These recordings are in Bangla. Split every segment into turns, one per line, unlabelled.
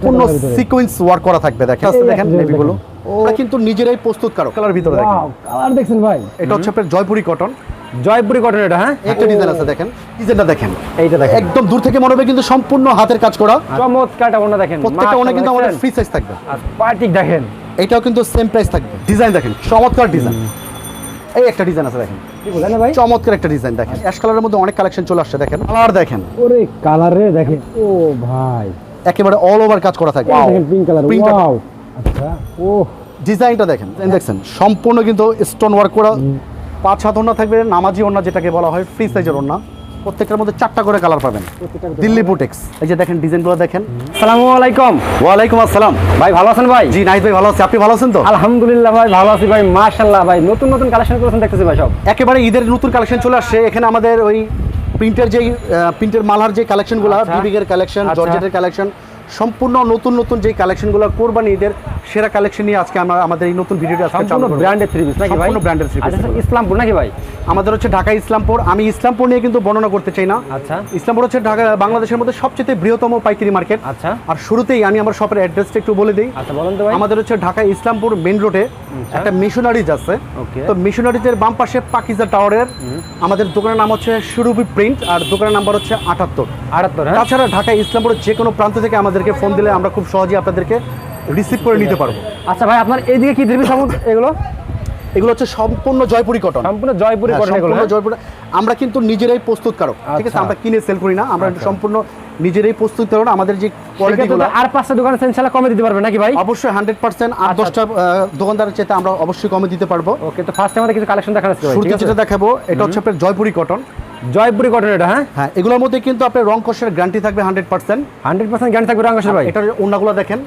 পূর্ণ সিকোয়েন্স ওয়ার্ক করা থাকবে দেখেন। দেখেন
দেখেন,
নেভিগুলো
ও।
আমরা কিন্তু নিজেরাই প্রস্তুত কারও কালার ভিতরে দেখেন।
কালার দেখছেন ভাই।
এটা হচ্ছে আপনার জয়পুরি কটন
জয়পুরি কটন এটা হ্যাঁ?
একটা ডিজাইন আছে দেখেন। ডিজাইনটা দেখেন।
এইটা দেখেন।
একদম দূর থেকে মনে হবে কিন্তু সম্পূর্ণ হাতের কাজ করা।
চমৎকারটা ওনা দেখেন।
প্রত্যেকটা ওনা কিন্তু আমাদের ফ্রি সাইজ থাকবে।
আর দেখেন।
এটাও কিন্তু সেম প্রাইস থাকবে। ডিজাইন দেখেন চমৎকার ডিজাইন এই একটা ডিজাইন আছে দেখেন।
কি বলেন ভাই?
চমৎকার একটা ডিজাইন দেখেন। অ্যাশ কালারের মধ্যে অনেক কালেকশন চলে আসছে দেখেন। কালার দেখেন।
ওরে কালারে দেখেন। ও ভাই।
একেবারে অল ওভার কাজ করা থাকবে
এই দেখেন পিঙ্ক কালার ওয়াও আচ্ছা ও
ডিজাইনটা দেখেন দেখছেন সম্পূর্ণ কিন্তু স্টোন ওয়ার্ক করা। পাঁচ হাত ওড়না থাকবে নামাজি ওড়না যেটাকে বলা হয় ফ্রি সাইজের ওড়না। প্রত্যেকটার মধ্যে চারটা করে কালার পাবেন। দিল্লি বুটেক্স এই যে দেখেন ডিজাইনগুলো দেখেন।
আসসালামু আলাইকুম।
ওয়ালাইকুম আসসালাম।
ভাই ভালো আছেন ভাই?
জি নাহিদ ভাই ভালো আছে। আপনি ভালো আছেন তো?
আলহামদুলিল্লাহ ভাই ভালো আছি ভাই মাশাআল্লাহ ভাই। নতুন নতুন কালেকশন করেছেন দেখতেছি ভাই সব।
একেবারে ঈদের নতুন কালেকশন চলে আসছে। এখানে আমাদের ওই প্রিন্টের যে প্রিন্টের মালার যে কালেকশনগুলো
বিবিকের
বিবিগের কালেকশন
আচ্ছা।
জর্জেটের কালেকশন সম্পূর্ণ নতুন নতুন যে কালেকশনগুলো কোরবানি ঈদের সেরা কালেকশন নিয়ে আজকে আমরা আমাদের এই নতুন ভিডিওটা আজকে।
ব্র্যান্ডের থ্রি পিস নাকি ভাই
ব্র্যান্ডের থ্রি
আচ্ছা ইসলামপুর নাকি ভাই
আমাদের হচ্ছে ঢাকা ইসলামপুর। আমি ইসলামপুর নিয়ে কিন্তু বর্ণনা করতে চাই না।
আচ্ছা।
ইসলামপুর হচ্ছে ঢাকা বাংলাদেশের মধ্যে সবচেয়ে বৃহত্তম পাইকারি মার্কেট।
আচ্ছা।
আর শুরুতেই আমি আমার শপের অ্যাড্রেসটা একটু বলে দিই।
আচ্ছা বলেন তো ভাই।
আমাদের হচ্ছে ঢাকা ইসলামপুর মেন রোডে
আচ্ছা।
একটা মিশনারিজ আছে।
ওকে।
তো মিশনারিজের বাম পাশে পাকিজা টাওয়ারের আমাদের দোকানের নাম হচ্ছে সুরভি প্রিন্ট আর দোকানের নাম্বার হচ্ছে আটাত্তর।
আটাত্তর হ্যাঁ?
তাছাড়া ঢাকা ইসলামপুরের যে কোনো প্রান্ত থেকে আমাদেরকে ফোন দিলে আমরা খুব সহজেই আপনাদেরকে রিসিভ করে নিতে পারব।
আচ্ছা ভাই আপনার এইদিকে কি থ্রি পিস এগুলো?
এগুলো হচ্ছে সম্পূর্ণ জয়পুরি কটন
সম্পূর্ণ জয়পুরি
হ্যাঁ,
কটন এগুলো
সম্পূর্ণ
হ্যাঁ?
জয়পুরি আমরা কিন্তু নিজেরাই প্রস্তুত কারও ঠিক আছে?
আচ্ছা।
আমরা কিনে সেল করি না আমরা
আচ্ছা।
সম্পূর্ণ নিজেরাই প্রস্তুত কারণ আমাদের যে কোয়ালিটিগুলো
আর পাঁচটা দোকানে ইনশাআল্লাহ কমে দিতে পারবেন নাকি ভাই?
অবশ্যই হান্ড্রেড পার্সেন্ট আট
আচ্ছা।
দশটা দোকানদারের চেয়ে আমরা অবশ্যই কমে দিতে পারব।
ওকে তো ফার্স্টে আমাদের কিছু কালেকশন দেখানো
শুরুতে যেটা দেখাবো এটা হচ্ছে আপনার জয়পুরি কটন
জয়পুরি কটন এটা হ্যাঁ?
হ্যাঁ এগুলোর মধ্যে কিন্তু আপনার রং কষের গ্যারান্টি থাকবে হান্ড্রেড পার্সেন্ট
হান্ড্রেড পার্সেন্ট জ্ঞান থাকবে রাঙ্গাসের ভাই?
এটার ওনাগুলো দেখেন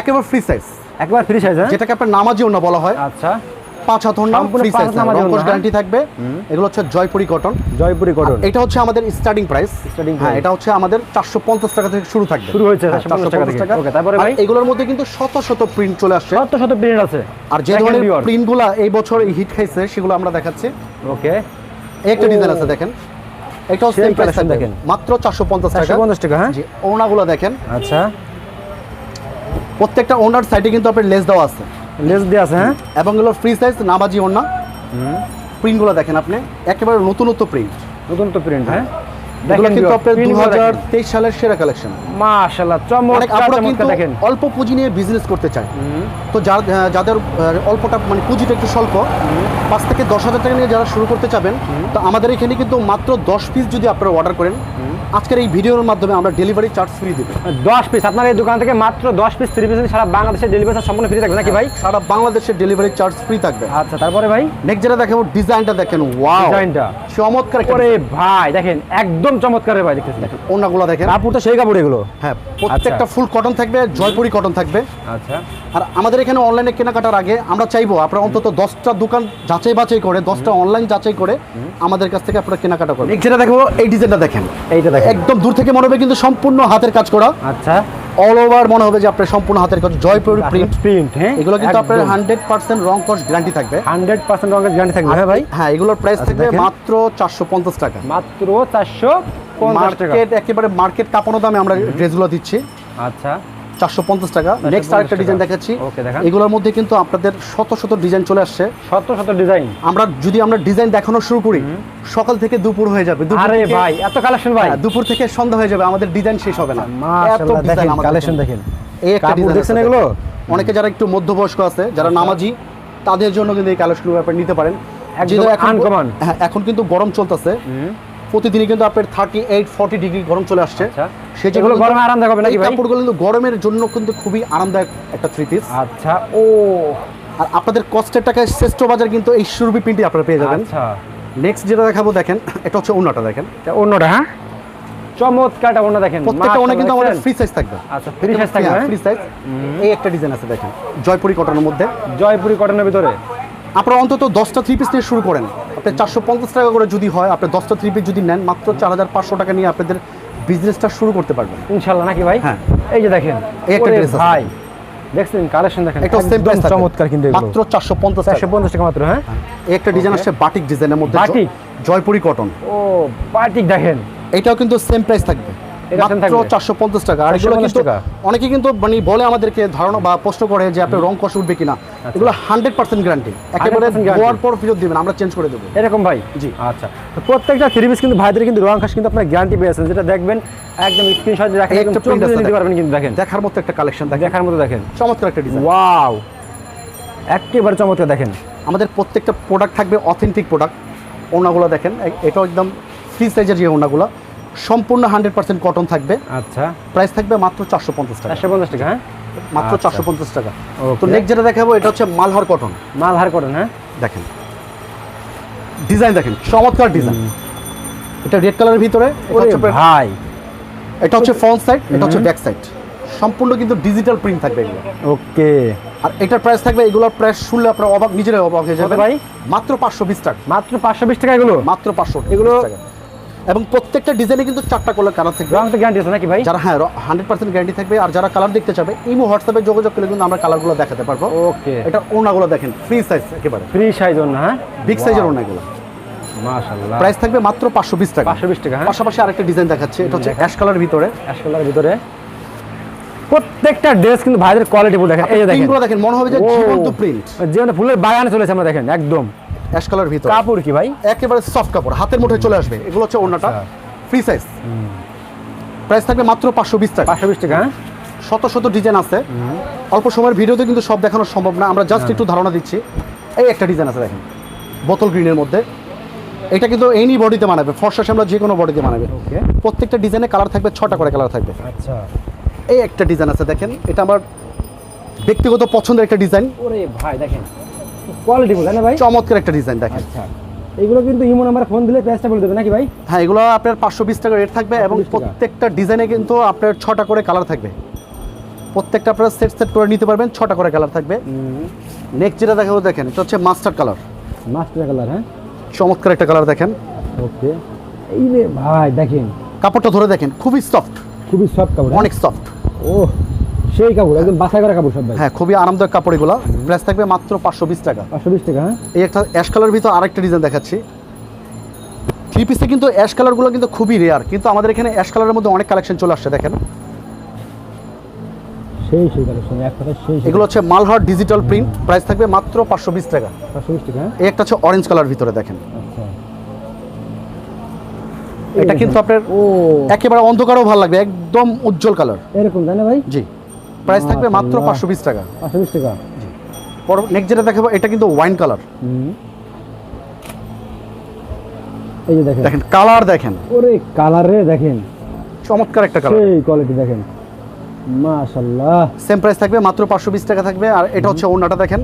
একেবারে ফ্রি সাইজ
একবার ফ্রি সাইজ হ্যাঁ?
যেটাকে আপনার নামাজি ওনা বলা হয়।
আচ্ছা।
পাঁচ হাত ওনা
সম্পূর্ণ
ফ্রি
পাঁচ
সাইজ
হাত নামাজি
রং
ওড়না,
কষ
হ্যাঁ।
গ্যারান্টি থাকবে এগুলো হচ্ছে জয়পুরি কটন
জয়পুরি কটন
এটা হচ্ছে আমাদের স্টার্টিং প্রাইস হ্যাঁ এটা হচ্ছে আমাদের চারশো পঞ্চাশ টাকা থেকে শুরু থাকবে।
শুরু হয়েছে
হ্যাঁ,
450 টাকা থেকে।
450
Okay, তারপরে ভাই?
এগুলোর মধ্যে কিন্তু শত শত প্রিন্ট চলে আসছে
শত শত প্রিন্ট আছে।
আর যে ধরনের। প্রিন্টগুলা এই বছর হিট খাইছে সেগুলো আমরা দেখাচ্ছি।
ওকে
একটা ডিজাইন আছে দেখেন। এটাও
Same
সেম প্রাইস দেখেন। মাত্র টাকা।
450 টাকা হ্যাঁ?
জি ওনাগুলো দেখেন।
আচ্ছা।
প্রত্যেকটা ওনার সাইডে কিন্তু আপনার লেস দেওয়া আছে।
লেস দিয়ে আছে হ্যাঁ?
এবং এগুলো ফ্রি সাইজ নামাজি ওনা প্রিন্টগুলো দেখেন আপনি একেবারে নতুনত্ব প্রিন্ট
নতুনত্ব প্রিন্ট হ্যাঁ?
এগুলো কিন্তু আপনার দু হাজার তেইশ সালের সেরা কালেকশন
চমৎকার
কিন্তু
দেখেন।
অল্প পুঁজি নিয়ে বিজনেস করতে চাই তো যার যাদের অল্পটা মানে পুঁজিটা একটু স্বল্প পাঁচ থেকে দশ হাজার টাকা নিয়ে যারা শুরু করতে চাবেন তো আমাদের এখানে কিন্তু মাত্র দশ পিস যদি আপনারা অর্ডার করেন আজকের এই ভিডিওর মাধ্যমে আমরা ডেলিভারি চার্জ ফ্রি দেবো।
দশ পিস আপনার এই দোকান থেকে মাত্র দশ পিস থ্রি পিস সারা বাংলাদেশের ডেলিভারি সম্পূর্ণ ফ্রি থাকবে নাকি ভাই?
সারা বাংলাদেশের ডেলিভারি চার্জ ফ্রি থাকবে।
আচ্ছা তারপরে ভাই?
নেক্সট যেটা দেখাবো ডিজাইনটা দেখেন ওয়াও
ডিজাইনটা
চমৎকার
ওরে ভাই দেখেন একদম চমৎকার ভাই দেখতেছি দেখেন
ওনাগুলো দেখেন।
কাপড় তো সেই কাপড় এগুলো।
হ্যাঁ প্রত্যেকটা ফুল কটন থাকবে জয়পুরি কটন থাকবে।
আচ্ছা।
আর আমাদের এখানে অনলাইনে কেনাকাটার আগে আমরা চাইব আপনারা অন্তত দশটা দোকান যাচাই বাছাই করে দশটা অনলাইন যাচাই করে আমাদের কাছ থেকে আপনারা কেনাকাটা করবেন। যেটা দেখব এই ডিজাইনটা দেখেন।
এইটা দেখেন।
একদম দূর থেকে মনে হবে কিন্তু সম্পূর্ণ হাতের কাজ করা।
আচ্ছা।
অল ওভার মনে হবে যে আপনার সম্পূর্ণ হাতের কাজ। জয়পুরি প্রিন্ট
প্রিন্ট হ্যাঁ?
এগুলো কিন্তু আপনার হান্ড্রেড পার্সেন্ট রং কস্ট গ্যারান্টি থাকবে।
হান্ড্রেড পার্সেন্ট রঙের গ্যারান্টি থাকবে। হ্যাঁ ভাই?
হ্যাঁ এগুলোর প্রাইস
আচ্ছা,
থাকবে মাত্র চারশো পঞ্চাশ টাকা।
মাত্র চারশো পঞ্চাশ টাকা।
মার্কেট একেবারে মার্কেট কাঁপানো দামে আমরা ড্রেসগুলো দিচ্ছি।
আচ্ছা।
চারশো পঞ্চাশ টাকা। নেক্সট আরেকটা ডিজাইন দেখাচ্ছি। এগুলোর মধ্যে কিন্তু আপনাদের শত শত ডিজাইন চলে আসছে।
শত শত ডিজাইন
আমরা যদি আমরা ডিজাইন দেখানো শুরু করি সকাল থেকে দুপুর হয়ে যাবে।
আরে ভাই এত কালেকশন ভাই।
হ্যাঁ, দুপুর থেকে সন্ধ্যা হয়ে যাবে। আমাদের ডিজাইন শেষ হবে না। এত
মাশাআল্লাহ দেখেন কালেকশন দেখেন।
এই একটা
দেখছেন এগুলো?
অনেকে যারা একটু মধ্যবয়স্ক আছে যারা নামাজি তাদের জন্য কিন্তু এই কালেকশন ব্যাপার নিতে পারেন। হ্যাঁ এখন কিন্তু গরম চলতেছে। প্রতিদিনই কিন্তু আপনার থার্টি এইট ফর্টি ডিগ্রি গরম চলে আসছে।
আচ্ছা।
কিন্তু
গরমে আরামদায়ক হবে নাকি
কাপড়গুলো কিন্তু গরমের জন্য কিন্তু খুবই আরামদায়ক একটা থ্রি পিস
আচ্ছা ও।
আর আপনাদের কষ্টের টাকায় শ্রেষ্ঠ বাজার কিন্তু এই সুরভি প্রিন্টই আপনারা পেয়ে যাবেন।
আচ্ছা।
নেক্সট যেটা দেখাবো দেখেন এটা হচ্ছে অন্যটা দেখেন।
অন্যটা হ্যাঁ? চমৎকারটা অন্য দেখেন
প্রত্যেকটা অনেক কিন্তু আমাদের ফ্রি সাইজ থাকবে।
আচ্ছা ফ্রি সাইজ থাকবে হ্যাঁ?
ফ্রি সাইজ এই একটা ডিজাইন আছে দেখেন জয়পুরি কটনের মধ্যে।
জয়পুরি কটনের ভিতরে?
আপনারা অন্তত দশটা থ্রি পিস নিয়ে শুরু করেন। আপনি চারশো পঞ্চাশ টাকা করে যদি হয় আপনি দশটা থ্রি পিস যদি নেন মাত্র চার হাজার পাঁচশো টাকা নিয়ে আপনাদের বিজনেসটা শুরু করতে পারবেন।
ইনশাল্লাহ নাকি ভাই?
হ্যাঁ।
এই যে দেখেন
এই একটা
ওরে ভাই দেখছেন কালেকশন দেখেন
একটা সেম প্রাইস
চমৎকার কিন্তু
মাত্র চারশো পঞ্চাশ
চারশো পঞ্চাশ টাকা মাত্র হ্যাঁ?
একটা ডিজাইন আসছে বাটিক ডিজাইনের মধ্যে
বাটিক?
জয়পুরি কটন
ও বাটিক দেখেন।
এটাও কিন্তু সেম প্রাইস থাকবে। চারশো পঞ্চাশ টাকা। আর এগুলো কিন্তু অনেকে কিন্তু মানে বলে আমাদেরকে ধারণা বা প্রশ্ন করে যে আপনার রং কষ উঠবে কিনা। এগুলো হান্ড্রেড পার্সেন্ট গ্যারান্টি একেবারে
100% guarantee।
ধোয়ার পর ফেরত দিবেন আমরা চেঞ্জ করে দেবো।
এরকম ভাই?
জি।
আচ্ছা। তো প্রত্যেকটা থ্রি পিস কিন্তু ভাইদের কিন্তু রং কিন্তু আপনার গ্যারান্টি পেয়েছেন যেটা দেখবেন একদম স্ক্রিনশট রাখেন নিতে। পারবেন কিন্তু দেখেন।
দেখার মতো একটা কালেকশন
দেখার মতো দেখেন।
চমৎকার একটা ডিজাইন
ওয়াও একেবারে চমৎকার দেখেন।
আমাদের প্রত্যেকটা প্রোডাক্ট থাকবে অথেন্টিক প্রোডাক্ট ওনাগুলো দেখেন এটাও একদম ফ্রি সাইজের যে ওনাগুলো সম্পূর্ণ হান্ড্রেড পার্সেন্ট কটন থাকবে।
আচ্ছা।
প্রাইস থাকবে মাত্র চারশো পঞ্চাশ টাকা।
চারশো পঞ্চাশ টাকা হ্যাঁ?
মাত্র
আচ্ছা।
চারশো পঞ্চাশ টাকা. তো নেক্সট যেটা দেখাবো এটা হচ্ছে মালহার কটন
মালহার কটন হ্যাঁ?
দেখেন। ডিজাইন দেখেন চমৎকার ডিজাইন এটা রেড কালারের ভিতরে
ভাই।
এটা হচ্ছে ফ্রন্ট সাইড এটা হচ্ছে ব্যাক সাইড সম্পূর্ণ কিন্তু ডিজিটাল প্রিন্ট থাকবে এগুলো।
ওকে
আর এটার প্রাইস থাকবে এগুলোর প্রাইস শুনলে আপনার অবাক নিজেরাই অবাক হয়ে যাবে
ভাই?
মাত্র পাঁচশো বিশ টাকা।
মাত্র পাঁচশো বিশ টাকা এগুলো?
মাত্র পাঁচশো
এগুলো-
এবং প্রত্যেকটা ডিজাইনে কিন্তু চারটা কালার কালার থাকবে।
রং তো গ্যারান্টি আছে নাকি ভাই?
যারা হ্যাঁ হান্ড্রেড পার্সেন্ট গ্যারান্টি থাকবে। আর যারা কালার দেখতে চাবে ইমো হোয়াটসঅ্যাপে যোগাযোগ করলে কিন্তু আমরা কালারগুলো দেখাতে পারব।
ওকে
এটা ওনাগুলো দেখেন ফ্রি সাইজ একেবারে।
ফ্রি সাইজ না হ্যাঁ?
বিগ সাইজের ওনাগুলো।
মাশাআল্লাহ।
প্রাইস থাকবে মাত্র পাঁচশো বিশ টাকা।
পাঁচশো বিশ টাকা হ্যাঁ?
পাশাপাশি আরেকটা ডিজাইন দেখাচ্ছে এটা হচ্ছে অ্যাশ কালার ভিতরে।
অ্যাশ কালারের ভিতরে। প্রত্যেকটা ড্রেস কিন্তু ভাইদের কোয়ালিটি ফুল দেখেন। এই দেখেন।
দেখেন মনে হবে যে। জীবন্ত প্রিন্ট
জীবনে ফুলের বাগানে চলেছে আমরা দেখেন একদম।
অ্যাশ কালার ভিতরে।
কাপড় কি ভাই?
একেবারে সফট কাপড় হাতের মুঠে চলে আসবে। এগুলো হচ্ছে
আচ্ছা।
ফ্রি সাইজ প্রাইস থাকবে মাত্র পাঁচশো বিশ টাকা।
পাঁচশো বিশ টাকা হ্যাঁ?
শত শত ডিজাইন আছে। অল্প সময়ের ভিডিওতে কিন্তু সব দেখানো সম্ভব না। আমরা জাস্ট একটু ধারণা দিচ্ছি। এই একটা ডিজাইন আছে দেখেন। বোতল গ্রিনের মধ্যে। এটা কিন্তু এনি বডিতে মানাবে ফর্সা শ্যামলা যে কোনো বডিতে মানাবে
ওকে
প্রত্যেকটা ডিজাইনে কালার থাকবে ছটা করে কালার থাকবে।
আচ্ছা।
এই একটা ডিজাইন আছে দেখেন। এটা আমার ব্যক্তিগত পছন্দের একটা ডিজাইন
ওরে ভাই দেখেন। কোয়ালিটি তাই না ভাই?
চমৎকার একটা ডিজাইন দেখেন।
আচ্ছা। এগুলো কিন্তু ইমো নাম্বার ফোন দিলে প্রাইসটা বলে দেবে নাকি ভাই?
হ্যাঁ এগুলো আপনার পাঁচশো বিশ টাকা রেট থাকবে এবং প্রত্যেকটা ডিজাইনে কিন্তু আপনার ছটা করে কালার থাকবে। প্রত্যেকটা আপনারা সেট সেট করে নিতে পারবেন ছটা করে কালার থাকবে। নেক্সট যেটা দেখাবো দেখেন এটা হচ্ছে মাস্টার কালার
মাস্টার কালার হ্যাঁ?
চমৎকার একটা কালার দেখেন।
ওকে। এই রে ভাই দেখেন।
কাপড়টা ধরে দেখেন খুবই সফট
খুবই সফট কাপড় হ্যাঁ?
অনেক সফট
ও সেই কাপড় একদম বাছাই করা কাপড় সব ভাই।
হ্যাঁ খুবই আরামদায়ক কাপড় এগুলো প্রাইস থাকবে মাত্র পাঁচশো বিশ টাকা।
পাঁচশো বিশ টাকা হ্যাঁ?
এই একটা অ্যাশ কালার ভিতর আরেকটা ডিজাইন দেখাচ্ছি। থ্রি পিসে কিন্তু অ্যাশ কালারগুলো কিন্তু খুবই রেয়ার কিন্তু আমাদের এখানে অ্যাশ কালারের মধ্যে অনেক কালেকশন চলে আসছে দেখেন।
সেই সেই কালেকশন এক কথা সেই
এগুলো হচ্ছে মালহার ডিজিটাল প্রিন্ট প্রাইস থাকবে মাত্র পাঁচশো বিশ টাকা।
পাঁচশো বিশ টাকা হ্যাঁ?
এই একটা হচ্ছে অরেঞ্জ কালার ভিতরে দেখেন।
আচ্ছা।
এটা কিন্তু আপনার
ও।
একেবারে অন্ধকারও ভালো লাগবে একদম উজ্জ্বল কালার
এরকম তাই না ভাই?
জি। প্রাইস থাকবে মাত্র পাঁচশো বিশ টাকা।
পাঁচশো বিশ টাকা।
পর নেক্সট যেটা দেখাবো এটা কিন্তু ওয়াইন কালার
এই যে দেখেন।
দেখেন কালার দেখেন।
ওরে কালারে দেখেন।
চমৎকার একটা কালার
সেই কোয়ালিটি দেখেন। মাশাল্লাহ
সেম প্রাইস থাকবে মাত্র পাঁচশো বিশ টাকা থাকবে। আর এটা হচ্ছে ওনাটা দেখেন।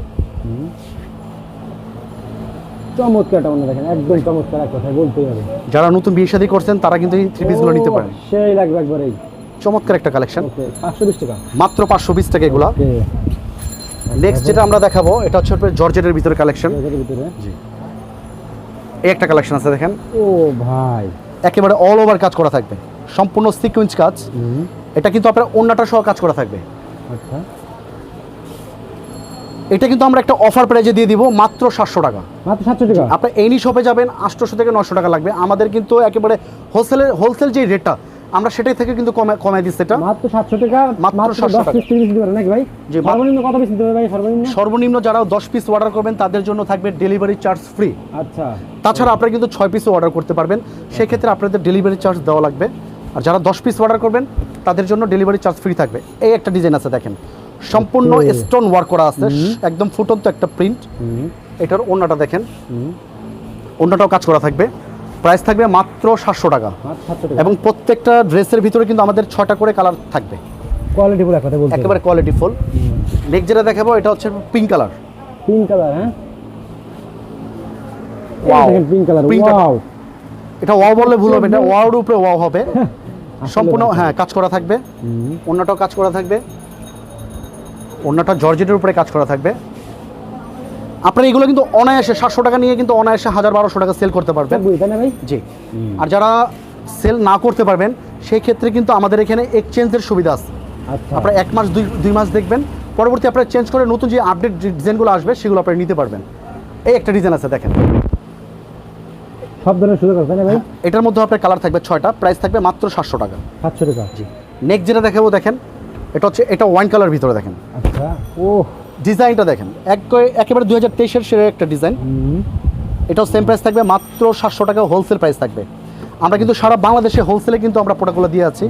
চমৎকারটা মনে দেখেন একদম চমৎকার এক কথায় বলতেই হবে।
যারা নতুন বিয়ে শাদী করছেন তারা কিন্তু এই থ্রি পিসগুলো নিতে পারেন।
সেই লাগবে একবারেই।
চমৎকার একটা কালেকশন
পাঁচশো বিশ টাকা।
মাত্র পাঁচশো বিশ টাকা এগুলা। নেক্সট যেটা আমরা দেখাবো এটা হচ্ছে আপনার জর্জেটের ভিতরে কালেকশন এই একটা কালেকশন আছে দেখেন।
ও ভাই।
একেবারে অল ওভার কাজ করা থাকবে। সম্পূর্ণ সিকুয়েন্স কাজ। এটা কিন্তু আপনার অন্যটা সহ কাজ করা থাকবে।
আচ্ছা।
এটা কিন্তু আমরা একটা অফার প্রাইজে দিয়ে দিব মাত্র সাতশো টাকা।
মাত্র সাতশো টাকা।
আপনি এনি শপে যাবেন আটশোশো থেকে নশো টাকা লাগবে। আমাদের কিন্তু একেবারে হোলসেলের হোলসেল যে রেটটা আমরা সেটাই থেকে কিন্তু কমে কমাই দিচ্ছি এটা।
মাত্র সাতশো টাকা
মাত্র
মাত্র
700
দশ
টাকা।
পিস দিতে পারেন নাকি ভাই?
জি,
সর্বনিম্ন কত পিস দিতে ভাই সর্বনিম্ন?
সর্বনিম্ন যারা দশ পিস অর্ডার করবেন তাদের জন্য থাকবে ডেলিভারি চার্জ ফ্রি
আচ্ছা।
তাছাড়া আপনারা কিন্তু ছয় পিসও অর্ডার করতে পারবেন। সেক্ষেত্রে আপনাদের ডেলিভারি চার্জ দেওয়া লাগবে। আর যারা দশ পিস অর্ডার করবেন তাদের জন্য ডেলিভারি চার্জ ফ্রি থাকবে। এই একটা ডিজাইন আছে দেখেন। সম্পূর্ণ. স্টোন ওয়ার্ক করা আছে একদম ফুটন্ত একটা প্রিন্ট এটার অন্যটা দেখেন। অন্যটাও কাজ করা থাকবে। প্রাইস থাকবে মাত্র সাতশো টাকা। এবং প্রত্যেকটা ড্রেসের ভিতরে কিন্তু আমাদের ছটা করে কালার থাকবে।
কোয়ালিটি এক কথা বলতে
একেবারে কোয়ালিটি ফুল। নেক্সট যেটা দেখাবো এটা হচ্ছে পিঙ্ক কালার
পিঙ্ক কালার হ্যাঁ. দেখেন পিঙ্ক কালার ওয়াও
এটা ওয়াও বললে ভুল হবে এটা ওয়াওর উপরে ওয়াও হবে। সম্পূর্ণ হ্যাঁ কাজ করা থাকবে। অন্যটাও কাজ করা থাকবে। অন্যটা জর্জেটের উপরে কাজ করা থাকবে। আপনারা এগুলো কিন্তু অনায়াসে সাতশো টাকা নিয়ে কিন্তু অনায়াসে হাজার বারোশো টাকা সেল করতে পারবেন। জি। আর যারা সেল না করতে পারবেন সেই ক্ষেত্রে কিন্তু আমাদের এখানে এক্সচেঞ্জের সুবিধা আছে।
আচ্ছা।
আপনারা এক মাস দুই দুই মাস দেখবেন পরবর্তী আপনারা চেঞ্জ করে নতুন যে আপডেট ডিজাইনগুলো আসবে সেগুলো আপনারা নিতে পারবেন। এই একটা ডিজাইন আছে দেখেন।
সব ধরনের সুযোগ আছে না ভাই?
এটার মধ্যে আপনার কালার থাকবে ছয়টা প্রাইস থাকবে মাত্র সাতশো টাকা।
সাতশো টাকা। জি।
নেক্সট যেটা দেখাবো দেখেন এটা হচ্ছে এটা ওয়াইন কালার ভিতরে দেখেন।
আচ্ছা। ও
ডিজাইনটা দেখেন। এক একেবারে দুই হাজার তেইশের সেরে একটা ডিজাইন। এটাও সেম প্রাইস থাকবে মাত্র সাতশো টাকা হোলসেল প্রাইস থাকবে। আমরা কিন্তু সারা বাংলাদেশে হোলসেলে কিন্তু আমরা প্রোডাক্টগুলো দিয়ে আছি।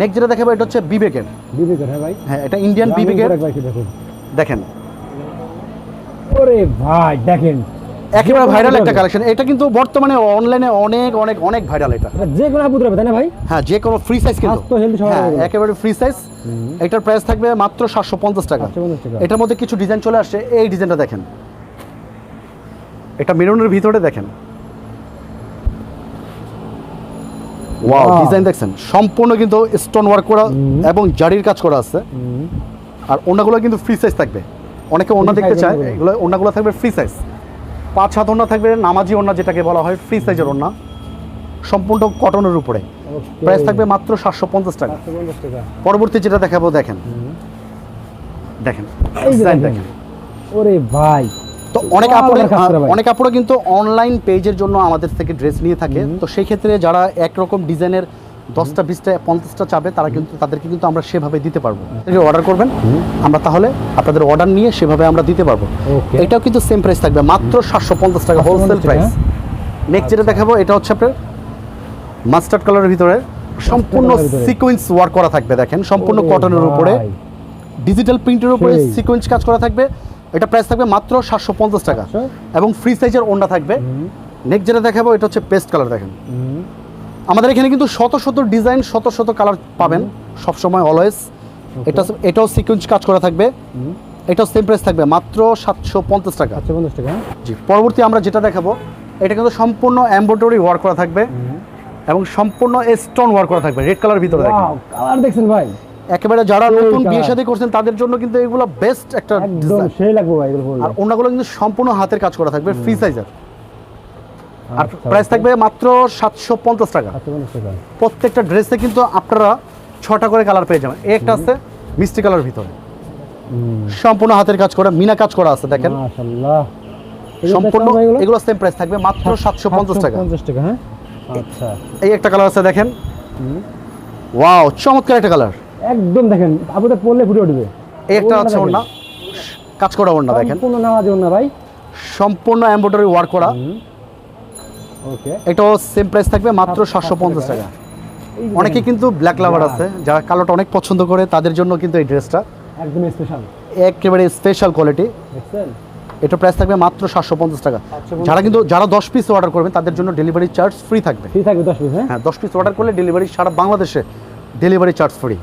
নেক্সট যেটা দেখাবো এটা হচ্ছে বিবেকের।
বিবেকের হ্যাঁ ভাই।
হ্যাঁ এটা ইন্ডিয়ান বিবেকের।
দেখেন। ওরে ভাই দেখেন।
একেবারে ভাইরাল একটা কালেকশন এটা কিন্তু বর্তমানে অনলাইনে অনেক অনেক অনেক ভাইরাল এটা।
যে কোনো আপুদের হবে তাই না ভাই?
হ্যাঁ যে কোনো ফ্রি সাইজ কিন্তু। হ্যাঁ একেবারে ফ্রি সাইজ এটার প্রাইস থাকবে মাত্র সাতশো পঞ্চাশ টাকা।
750 টাকা।
এটার মধ্যে কিছু ডিজাইন চলে আসছে। এই ডিজাইনটা দেখেন। এটা মেরুনের ভিতরে দেখেন। ওয়াও ডিজাইন দেখছেন? সম্পূর্ণ কিন্তু স্টোন ওয়ার্ক করা এবং জারির কাজ করা আছে। আর ওনাগুলো কিন্তু ফ্রি সাইজ থাকবে। অনেকে ওনা দেখতে চায়। এগুলো ওনাগুলো থাকবে ফ্রি সাইজ পাঁচ হাত ওনা থাকবে নামাজি ওনা যেটাকে বলা হয় ফ্রি সাইজের ওনা সম্পূর্ণ কটনের উপরে. প্রাইস থাকবে মাত্র সাতশো পঞ্চাশ টাকা। পরবর্তী যেটা দেখাবো দেখেন। দেখেন।
দেখেন। ওরে ভাই।
তো অনেক আপুরে। অনেক আপুরা কিন্তু অনলাইন পেজের জন্য আমাদের থেকে ড্রেস নিয়ে থাকে। তো সেই ক্ষেত্রে যারা একরকম ডিজাইনের দশটা বিশটা পঞ্চাশটা চাবে তারা কিন্তু তাদেরকে কিন্তু আমরা সেভাবে দিতে পারব। অর্ডার করবেন আমরা তাহলে আপনাদের অর্ডার নিয়ে সেভাবে আমরা দিতে পারব। এটাও কিন্তু সেম প্রাইস থাকবে মাত্র সাতশো পঞ্চাশ টাকা হোলসেল প্রাইস নেক্সট যেটা দেখাবো এটা হচ্ছে আপনার মাস্টার্ড কালারের ভিতরে সম্পূর্ণ সিকোয়েন্স ওয়ার্ক করা থাকবে দেখেন সম্পূর্ণ কটনের উপরে। ডিজিটাল প্রিন্টের উপরে সিকোয়েন্স কাজ করা থাকবে। এটা প্রাইস থাকবে মাত্র সাতশো পঞ্চাশ টাকা। এবং ফ্রি সাইজের ওন্ডা থাকবে। নেক্সট যেটা দেখাবো এটা হচ্ছে পেস্ট কালার দেখেন। আমাদের এখানে কিন্তু শত শত ডিজাইন শত শত কালার পাবেন সবসময় অলওয়েজ এটা এটাও সিকোয়েন্স কাজ করা থাকবে। এটাও সেম প্রাইস থাকবে মাত্র সাতশো পঞ্চাশ টাকা।
750 টাকা
জি পরবর্তী আমরা যেটা দেখাবো এটা কিন্তু সম্পূর্ণ এমব্রয়ডারি ওয়ার্ক করা থাকবে এবং সম্পূর্ণ স্টোন ওয়ার্ক করা থাকবে রেড কালার ভিতরে দেখেন।
কালার দেখছেন ভাই।
একেবারে যারা নতুন বিয়ে। শাদী করছেন তাদের জন্য কিন্তু এগুলো বেস্ট একটা ডিজাইন
সেই লাগবে ভাই এগুলো
আর। ওনাগুলো কিন্তু সম্পূর্ণ হাতের কাজ করা থাকবে ফ্রি সাইজের আর
আচ্ছা,
প্রাইস থাকবে মাত্র সাতশো পঞ্চাশ টাকা। প্রত্যেকটা ড্রেসে কিন্তু আপনারা ছটা করে কালার পেয়ে যাবেন। এই একটা আছে মিষ্টি কালার ভিতরে। সম্পূর্ণ হাতের কাজ করা মিনা কাজ করা আছে দেখেন। সম্পূর্ণ
এগুলো?
সেম প্রাইস থাকবে মাত্র সাতশো পঞ্চাশ টাকা।
750 টাকা হ্যাঁ? আচ্ছা।
এই একটা কালার আছে দেখেন। ওয়াও চমৎকার একটা কালার
একদম দেখেন আপুদের পরলে ফুটে উঠবে।
এই একটা
দেখেন।
ওড়না। কাজ করা ওড়না দেখেন।
সম্পূর্ণ নামাজ না ভাই।
সম্পূর্ণ এমব্রয়ডারি ওয়ার্ক করা। এটাও সেম প্রাইস থাকবে মাত্র সাতশো পঞ্চাশ টাকা। অনেকে কিন্তু ব্ল্যাক লাভার আছে যারা কালোটা অনেক পছন্দ করে তাদের জন্য কিন্তু এই ড্রেসটা
একদম স্পেশাল
একেবারে স্পেশাল কোয়ালিটি এটা প্রাইস থাকবে মাত্র সাতশো পঞ্চাশ টাকা। যারা কিন্তু যারা দশ পিস অর্ডার করবেন তাদের জন্য ডেলিভারি চার্জ ফ্রি থাকবে।
ফ্রি থাকবে 10 পিস হ্যাঁ?
হ্যাঁ দশ পিস অর্ডার করলে ডেলিভারি সারা বাংলাদেশে ডেলিভারি চার্জ ফ্রি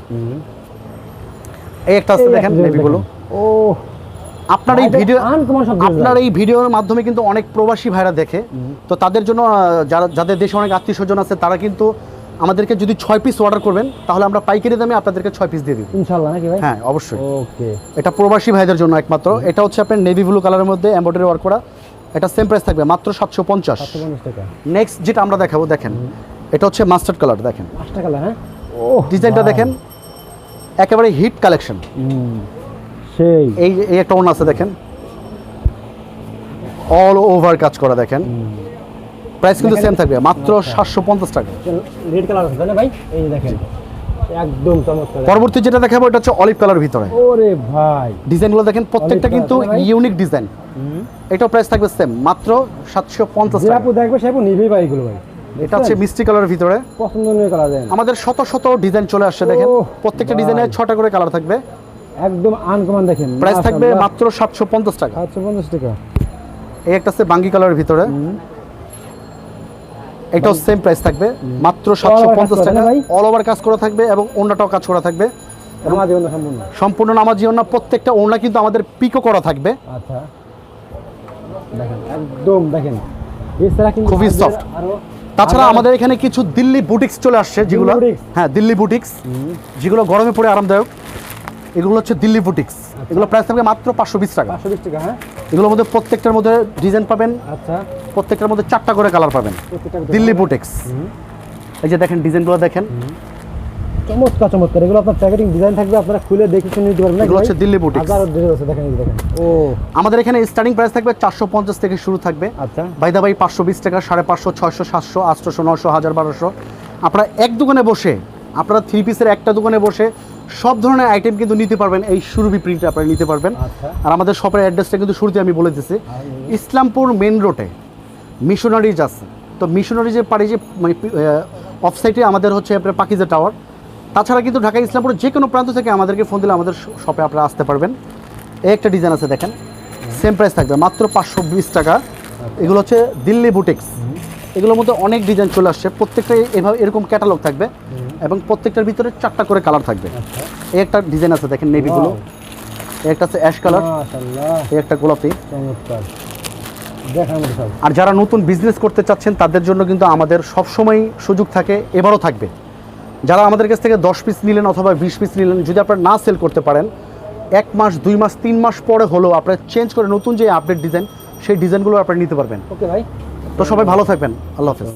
এই একটা আছে দেখেন নেভিগুলো
ও
আপনার এই ভিডিও আপনার এই ভিডিওর মাধ্যমে কিন্তু অনেক প্রবাসী ভাইরা দেখে। তো তাদের জন্য যারা যাদের দেশে অনেক আত্মীয় স্বজন আছে তারা কিন্তু আমাদেরকে যদি ছয় পিস অর্ডার করবেন তাহলে আমরা পাইকারি দামে আপনাদেরকে ছয় পিস দিয়ে দিব।
ইনশাআল্লাহ নাকি ভাই?
হ্যাঁ অবশ্যই।
ওকে।
এটা প্রবাসী ভাইদের জন্য একমাত্র। এটা হচ্ছে আপনার নেভি ব্লু কালারের মধ্যে এমব্রয়ডারি ওয়ার্ক করা। এটা সেম প্রাইস থাকবে মাত্র সাতশো পঞ্চাশ।
750 টাকা।
নেক্সট যেটা আমরা দেখাবো দেখেন। এটা হচ্ছে মাস্টার্ড কালার দেখেন।
পাঁচটা কালার হ্যাঁ? ও
ডিজাইনটা দেখেন। একেবারে হিট কালেকশন
সেই।
এই এই একটা ওন আছে দেখেন। অল ওভার কাজ করা দেখেন। প্রাইস কিন্তু সেম থাকবে মাত্র সাতশো পঞ্চাশ টাকা।
রেড কালার আছে ভাই? এই দেখেন। একদম চমৎকার।
পরবর্তী যেটা দেখাবো এটা হচ্ছে অলিভ কালার ভিতরে।
ওরে ভাই।
ডিজাইনগুলো দেখেন প্রত্যেকটা কিন্তু? ইউনিক ডিজাইন এটাও প্রাইস থাকবে সেম মাত্র সাতশো পঞ্চাশ টাকা।
দেখবে ভাই এগুলো ভাই।
এটা হচ্ছে মিষ্টি কালারের ভিতরে।
পছন্দনীয় কালার
আমাদের শত শত ডিজাইন চলে আসছে দেখেন। প্রত্যেকটা
ভাই।
ডিজাইনের ছটা করে কালার থাকবে।
একদম আনকমন দেখেন
প্রাইস থাকবে মাত্র সাতশো পঞ্চাশ টাকা।
সাতশো পঞ্চাশ টাকা।
এই একটা আছে বাঙ্গি কালারের ভিতরে। এটাও সেম প্রাইস থাকবে মাত্র সাতশো
কাজ
পঞ্চাশ
করা
টাকা। অল ওভার কাজ করা থাকবে এবং অন্যটাও কাজ করা থাকবে।
সম্পূর্ণ।
প্রত্যেকটা ওনা কিন্তু আমাদের করা থাকবে।
আচ্ছা। দেখেন একদম দেখেন।
খুবই।
আরও
তাছাড়া আমাদের এখানে কিছু দিল্লি বুটিক্স চলে আসছে যেগুলো। হ্যাঁ দিল্লি বুটিক্স যেগুলো গরমে পড়ে আরামদায়ক। এগুলো হচ্ছে দিল্লি বুটিক্স এগুলো প্রাইস থাকবে মাত্র পাঁচশো বিশ টাকা।
পাঁচশো বিশ টাকা হ্যাঁ?
এগুলোর মধ্যে প্রত্যেকটার মধ্যে ডিজাইন পাবেন।
আচ্ছা।
প্রত্যেকটার মধ্যে চারটা করে কালার পাবেন। দিল্লি বুটিক্স এই যে দেখেন ডিজাইনগুলো দেখেন।
চমৎকার চমৎকার। এগুলো আপনার প্যাকেটিং ডিজাইন থাকবে আপনারা খুলে দেখে শুনে নিতে পারবেন
এগুলো হচ্ছে দিল্লি বুটিক
হাজারো ডিজাইন আছে দেখেন দেখেন। ও।
আমাদের এখানে স্টার্টিং প্রাইস থাকবে চারশো পঞ্চাশ থেকে শুরু থাকবে।
আচ্ছা।
বাই পাঁচশো বিশ টাকা সাড়ে পাঁচশো ছয়শো সাতশো আটশোশো নশো হাজার বারোশো। আপনারা এক দোকানে বসে আপনারা থ্রি পিসের একটা দোকানে বসে সব ধরনের আইটেম কিন্তু নিতে পারবেন এই সুরভি প্রিন্টে আপনারা নিতে পারবেন।
আচ্ছা।
আর আমাদের শপের অ্যাড্রেসটা কিন্তু শুরুতে আমি বলে দিচ্ছি ইসলামপুর মেন রোডে মিশনারিজ আছে। তো মিশনারিজের পাড়ে যে মানে অফ সাইডে আমাদের হচ্ছে আপনার পাকিজা টাওয়ার তাছাড়া কিন্তু ঢাকা ইসলামপুরের যে কোনো প্রান্ত থেকে আমাদেরকে ফোন দিলে আমাদের শপে আপনারা আসতে পারবেন। এই একটা ডিজাইন আছে দেখেন। সেম প্রাইস থাকবে মাত্র পাঁচশো বিশ টাকা। এগুলো হচ্ছে দিল্লি বুটিক্স এগুলোর মধ্যে অনেক ডিজাইন চলে আসছে। প্রত্যেকটা এভাবে এরকম ক্যাটালগ থাকবে। প্রত্যেকটার ভিতরে চারটা করে কালার থাকবে।
আচ্ছা।
এই একটা ডিজাইন আছে দেখেন নেভিগুলো এই একটা আছে অ্যাশ কালার। এই একটা গোলাপি।
চমৎকার।
আর যারা নতুন বিজনেস করতে চাচ্ছেন তাদের জন্য কিন্তু আমাদের সবসময় সুযোগ থাকে এবারও থাকবে। যারা আমাদের কাছ থেকে দশ পিস নিলেন অথবা বিশ পিস নিলেন যদি আপনারা না সেল করতে পারেন এক মাস দুই মাস তিন মাস পরে হলেও আপনারা চেঞ্জ করে নতুন যে আপডেট ডিজাইন সেই ডিজাইনগুলো আপনারা নিতে পারবেন।
ওকে ভাই
তো সবাই ভালো থাকবেন। আল্লাহ হাফেজ।